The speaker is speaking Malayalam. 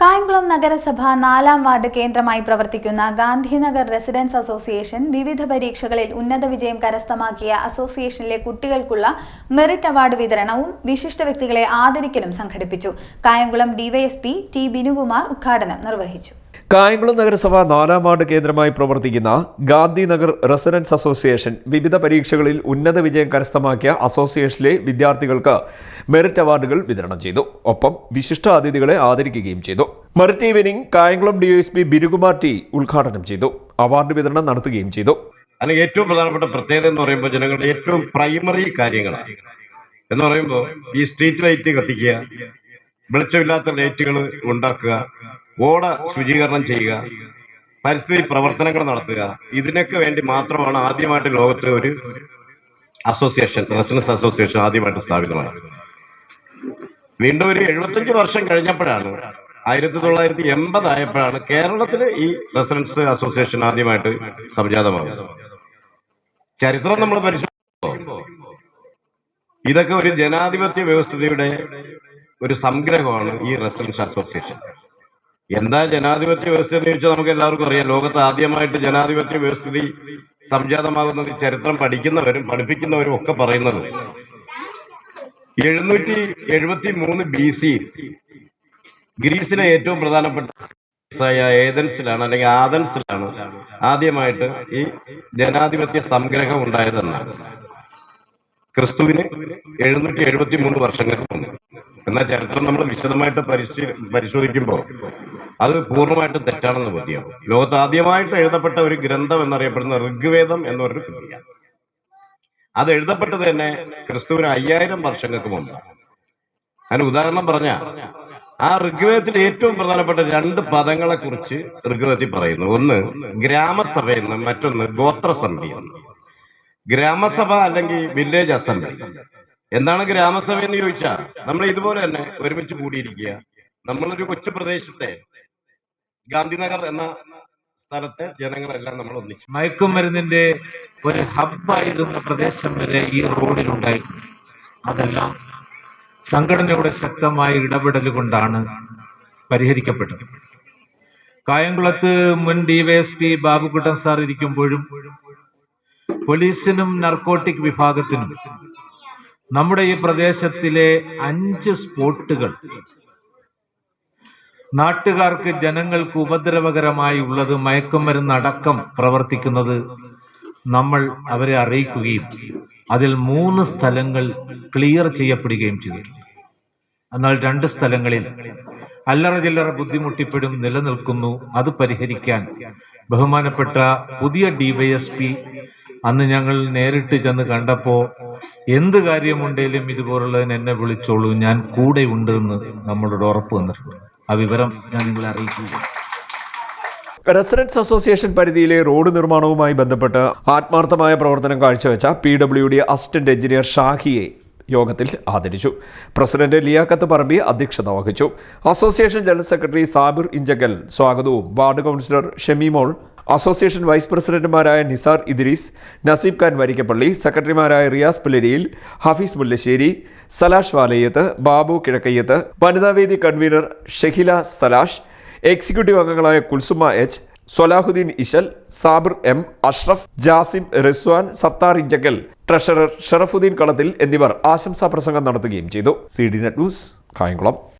കായംകുളം നഗരസഭ നാലാം വാർഡ് കേന്ദ്രമായി പ്രവർത്തിക്കുന്ന ഗാന്ധിനഗർ റെസിഡൻസ് അസോസിയേഷൻ വിവിധ പരീക്ഷകളിൽ ഉന്നത വിജയം കരസ്ഥമാക്കിയ അസോസിയേഷനിലെ കുട്ടികൾക്കുള്ള മെറിറ്റ് അവാർഡ് വിതരണവും വിശിഷ്ട വ്യക്തികളെ ആദരിക്കലും സംഘടിപ്പിച്ചു. കായംകുളം ഡിവൈഎസ്പി ടി ബിനുകുമാർ ഉദ്ഘാടനം നിർവഹിച്ചു. കായംകുളം നഗരസഭ നാലാം വാർഡ് കേന്ദ്രമായി പ്രവർത്തിക്കുന്ന ഗാന്ധിനഗർ റെസിഡൻസ് അസോസിയേഷൻ വിവിധ പരീക്ഷകളിൽ ഉന്നത വിജയം കരസ്ഥമാക്കിയ അസോസിയേഷനിലെ വിദ്യാർത്ഥികൾക്ക് മെറിറ്റ് അവാർഡുകൾ വിതരണം ചെയ്തു. ഒപ്പം വിശിഷ്ട അതിഥികളെ ആദരിക്കുകയും ചെയ്തു. Merit evening Kayamkulam DYSP Birukumar T ഉദ്ഘാടനം ചെയ്തു. അവാർഡ് വിതരണം നടത്തുകയും ചെയ്തു. അല്ലെങ്കിൽ ഏറ്റവും പ്രധാനപ്പെട്ട പ്രത്യേകത എന്ന് പറയുമ്പോൾ ജനങ്ങളുടെ ഏറ്റവും പ്രൈമറി കാര്യങ്ങളാണ്. എന്ന് പറയുമ്പോൾ ഈ സ്ട്രീറ്റ് ലൈറ്റ് കത്തിക്കുക വെളിച്ചമില്ലാത്ത ലൈറ്റുകൾ ഉണ്ടാക്കുക ഓട ശുചീകരണം ചെയ്യുക പരിസ്ഥിതി പ്രവർത്തനങ്ങൾ നടത്തുക. ഇതിനൊക്കെ വേണ്ടി മാത്രമാണ് ആദ്യമായിട്ട് ലോകത്ത് ഒരു അസോസിയേഷൻ റെസിഡൻസ് അസോസിയേഷൻ ആദ്യമായിട്ട് സ്ഥാപിതമാണ് വീണ്ടും ഒരു എഴുപത്തഞ്ച് വർഷം കഴിഞ്ഞപ്പോഴാണ് ആയിരത്തി തൊള്ളായിരത്തി എൺപത് ആയപ്പോഴാണ് കേരളത്തിൽ ഈ റെസിഡൻസ് അസോസിയേഷൻ ആദ്യമായിട്ട് സംജാതമാകുന്നത് ചരിത്രം നമ്മൾ പരിശോധിക്കുമ്പോൾ ഇതൊക്കെ ഒരു ജനാധിപത്യ വ്യവസ്ഥയുടെ ഒരു സംഗ്രഹമാണ് ഈ റെസിഡൻസ് അസോസിയേഷൻ എന്താ ജനാധിപത്യ വ്യവസ്ഥ എന്ന് ചോദിച്ചാൽ നമുക്ക് എല്ലാവർക്കും അറിയാം. ലോകത്ത് ആദ്യമായിട്ട് ജനാധിപത്യ വ്യവസ്ഥിതി സംജാതമാകുന്നത് ചരിത്രം പഠിക്കുന്നവരും പഠിപ്പിക്കുന്നവരും ഒക്കെ പറയുന്നത് എഴുന്നൂറ്റി എഴുപത്തി മൂന്ന് ബി സി ഗ്രീസിലെ ഏറ്റവും പ്രധാനപ്പെട്ട ഏതൻസിലാണ് അല്ലെങ്കിൽ ആദൻസിലാണ് ആദ്യമായിട്ട് ഈ ജനാധിപത്യ സംഗ്രഹം ഉണ്ടായതെന്നാണ്. ക്രിസ്തുവിന് എഴുന്നൂറ്റി എഴുപത്തി മൂന്ന് വർഷങ്ങൾക്ക് മുമ്പ്. എന്നാൽ ചരിത്രം നമ്മൾ വിശദമായിട്ട് പരിശീ പരിശോധിക്കുമ്പോൾ അത് പൂർണമായിട്ടും തെറ്റാണെന്ന് ബോധ്യമാണ്. ലോകത്ത് ആദ്യമായിട്ട് എഴുതപ്പെട്ട ഒരു ഗ്രന്ഥം എന്നറിയപ്പെടുന്ന ഋഗ്വേദം എന്നൊരു കൃതിയാണ്. അത് എഴുതപ്പെട്ടത് തന്നെ ക്രിസ്തുവിന് അയ്യായിരം വർഷങ്ങൾക്ക് മുമ്പ് അതിന് ഉദാഹരണം പറഞ്ഞ ആ ഋഗ്വേദത്തിൽ ഏറ്റവും പ്രധാനപ്പെട്ട രണ്ട് പദങ്ങളെ കുറിച്ച് ഋഗ്വേദത്തിൽ പറയുന്നു. ഒന്ന് ഗ്രാമസഭ എന്നും മറ്റൊന്ന് ഗോത്രസമിതി എന്ന്. ഗ്രാമസഭ അല്ലെങ്കിൽ വില്ലേജ് അസംബ്ലി. എന്താണ് ഗ്രാമസഭ എന്ന് ചോദിച്ചാൽ നമ്മൾ ഇതുപോലെ തന്നെ ഒരുമിച്ച് കൂടിയിരിക്കുക. നമ്മളൊരു കൊച്ചു പ്രദേശത്തെ ഗാന്ധിനഗർ എന്ന സ്ഥലത്തെ ജനങ്ങളെല്ലാം നമ്മൾ ഒന്നിച്ചു. മയക്കുമരുന്നിന്റെ ഒരു ഹബ്ബായിരുന്ന പ്രദേശം വരെ ഈ റോഡിലുണ്ടായിരുന്നു. അതെല്ലാം സംഘടനയുടെ ശക്തമായ ഇടപെടൽ കൊണ്ടാണ് പരിഹരിക്കപ്പെട്ടത്. കായംകുളത്ത് മുൻ ഡിവൈഎസ്പി ബാബുകുട്ടൻ സാർ ഇരിക്കുമ്പോഴും പോലീസിനും നർക്കോട്ടിക് വിഭാഗത്തിനും നമ്മുടെ ഈ പ്രദേശത്തിലെ അഞ്ച് സ്പോട്ടുകൾ നാട്ടുകാർക്ക് ജനങ്ങൾക്ക് ഉപദ്രവകരമായി ഉള്ളത് മയക്കുമരുന്ന് അടക്കം പ്രവർത്തിക്കുന്നത് നമ്മൾ അവരെ അറിയിക്കുകയും അതിൽ മൂന്ന് സ്ഥലങ്ങൾ ക്ലിയർ ചെയ്യപ്പെടുകയും ചെയ്തിട്ടുണ്ട് എന്നാൽ രണ്ട് സ്ഥലങ്ങളിൽ അല്ലറ ചില്ലറ ബുദ്ധിമുട്ടിപ്പെടും നിലനിൽക്കുന്നു. അത് പരിഹരിക്കാൻ ബഹുമാനപ്പെട്ട പുതിയ ഡിവൈഎസ്പി അന്ന് ഞങ്ങൾ നേരിട്ട് ചെന്ന് കണ്ടപ്പോ എന്ത് കാര്യമുണ്ടെങ്കിലും ഇതുപോലുള്ളതിന് എന്നെ വിളിച്ചോളൂ ഞാൻ കൂടെ ഉണ്ട് എന്ന് നമ്മളോട് ഉറപ്പ് തന്നിട്ടുണ്ട്. ആ വിവരം ഞാൻ നിങ്ങളെ അറിയിക്കുക റെസിഡൻസ് അസോസിയേഷൻ പരിധിയിലെ റോഡ് നിർമ്മാണവുമായി ബന്ധപ്പെട്ട് ആത്മാർത്ഥമായ പ്രവർത്തനം കാഴ്ചവെച്ച P W D assistant engineer ഷാഹിയെ യോഗത്തിൽ ആദരിച്ചു. പ്രസിഡന്റ് ലിയാക്കത്ത് പറമ്പി അധ്യക്ഷത വഹിച്ചു. Association general secretary Sabir Inchakkal സ്വാഗതവും ward councillor Shemimol association vice പ്രസിഡന്റുമാരായ നിസാർ ഇദ്രീസ് നസീബ് ഖാൻ വരിക്കപ്പള്ളി സെക്രട്ടറിമാരായ റിയാസ് പുലരിയിൽ ഹഫീസ് മുല്ലശ്ശേരി സലാഷ് വാലയ്യത്ത് ബാബു കിഴക്കയ്യത്ത് വനിതാവേദി കൺവീനർ ഷെഹില സലാഷ് എക്സിക്യൂട്ടീവ് അംഗങ്ങളായ Kulsuma H Salahuddin Ishal Sabir M Ashraf Jasim Rizwan Sathar Inchakkal treasurer Sharafuddin Kalathil എന്നിവർ ആശംസാ പ്രസംഗം നടത്തുകയും ചെയ്തു. C D net news Kayamkulam.